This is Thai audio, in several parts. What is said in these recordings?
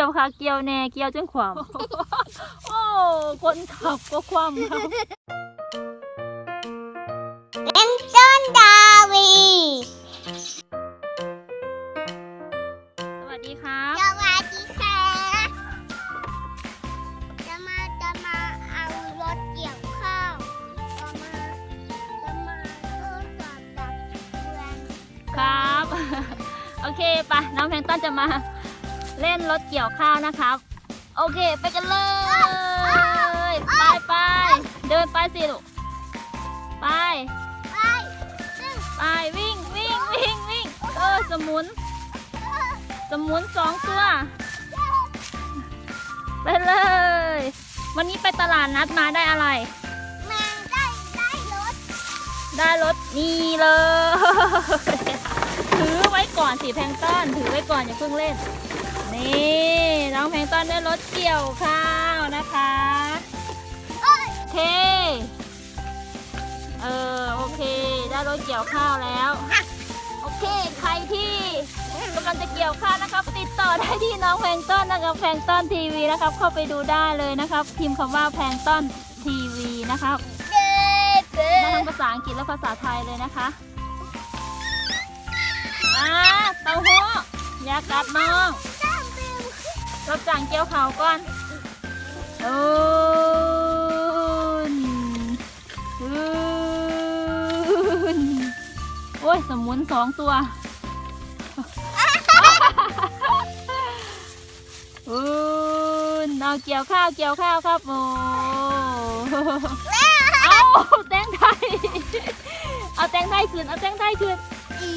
กี่ยวค่ะ เกี่ยวแน่เกี่ยวจนความ โอ้คนขับก็ความครับเล่นต้นดาวีสวัสดีครับ สวัสดีค่ะ จะมาจะมาเอารถเกี่ยวข้าวจะมาจะมาทดสอบกับเพื่อนครับ โอเคไปะน้องแพงต้นจะมา เล่นรถเกี่ยวข้าวนะครับ โอเคไปกันเลย ไปไปเดินไปสิลูกไป ไปซึ่งไปวิ่งวิ่งวิ่งวิ่งเออสมุน สมุนสองตัวไปเลย วันนี้ไปตลาดนัดมาได้อะไรแมงได้ได้รถ ได้รถนี่เลย ถือไว้ก่อนสิแพงต้อนถือไว้ก่อนอย่าเพิ่งเล่น นี่น้องแพงต้อนได้รถเกี่ยวข้าวนะคะเอ้ยโอเค เออโอเค ได้รถเกี่ยวข้าวแล้ว โอเค ใครที่กำลังจะเกี่ยวข้าวนะครับ ติดต่อได้ที่น้องแพงต้นนะครับแพงต้นทีวีนะครับ เข้าไปดูได้เลยนะครับ พิมพ์คำว่าแพงต้นทีวีนะครับเด็ดเด็ได้ทั้ดงภาษาอังกฤษและภาษาไทยเลยนะคะอ่าเต้าหู้อย่ากัดน้องจ้างบิว รับจางเกี่ยวเขาวก่อน โอ้นอืนโอ้ย สมุนสองตัวอืนเอาเกี่ยวข้าวเกี่ยวข้าวครับโอ้เอาแตงไทย เอาแตงไทยขึ้นเอาแตงไทยขึ้นอี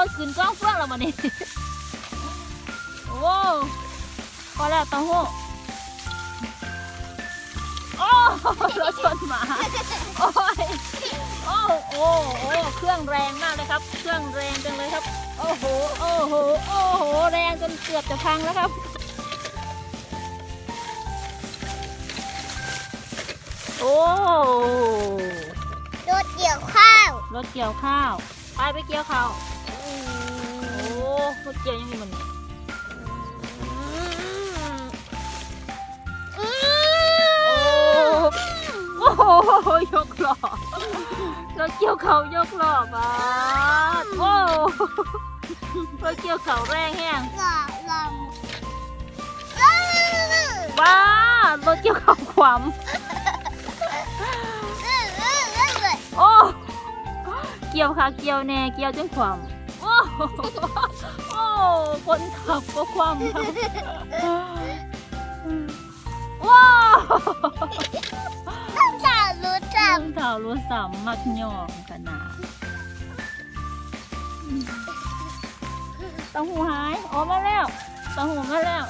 อ้ารถขึ้นกล้องเฟื่องแล้วมานี่โอ้พอแล้วเต้าหู้โอ้รถชนหมาโอ้ยโอ้โอ้โอ้เครื่องแรงมากเลยครับ เครื่องแรงจังเลยครับ โอ้โหโอ้โหโอ้โหแรงจนเกือบจะพังแล้วครับโอ้รถเกี่ยวข้าว รถเกี่ยวข้าว ไปไปเกี่ยวข้าวโอ้รถเกี่ยวยังมีมันนี่อืมโอ้โหยกล้อรถเกี่ยวเขายกล้อมาโอ้รถเกี่ยวเขาแรงแห้งหล่อลำว้ารถเกี่ยวเขาขวา เกี่ยวค่ะเกี่ยวแน่เกี่ยวจนขวามโอ้โอ้คนขับก็ขวามครับว้าวต้องจ่ารู้จักเรื่องเก่ารู้สามมักยอมขนาดต้องหูหายออกมาแล้วต้องหูมาแล้ว